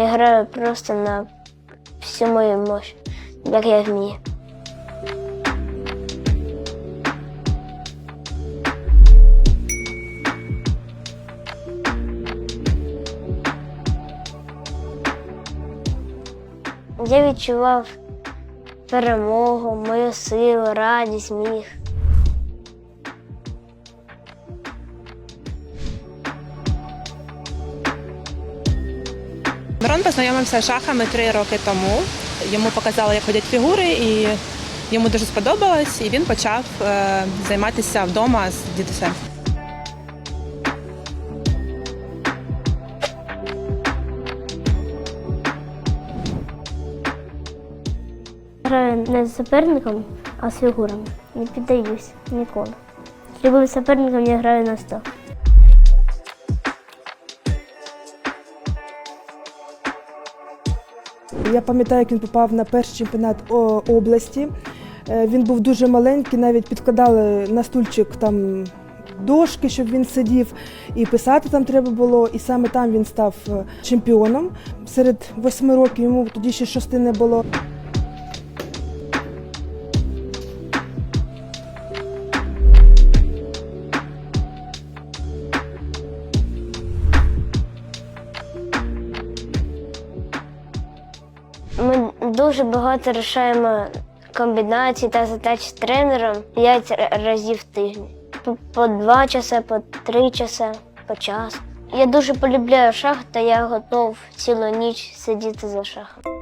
Я граю просто на всю мою мощь, як я вмію. Я відчував перемогу, мою силу, радість, сміх. Мирон познайомився з шахами три роки тому. Йому показали, як ходять фігури, і йому дуже сподобалось, і він почав е, займатися вдома з дідусем. Граю не з суперником, а з фігурами. Не піддаюсь ніколи. З любим суперником я граю на 100. Я пам'ятаю, як він попав на перший чемпіонат області. Е, Він був дуже маленький, навіть підкладали на стульчик там дошки, щоб він сидів, і писати там треба було. І саме там він став е, чемпіоном. Серед восьми років йому тоді ще шости не було. Дуже багато рішаємо комбінацій та задач з тренером 5 разів в тиждень. По, два часа, по три часа, по час. Я дуже полюбляю шах, та я готов цілу ніч сидіти за шахом.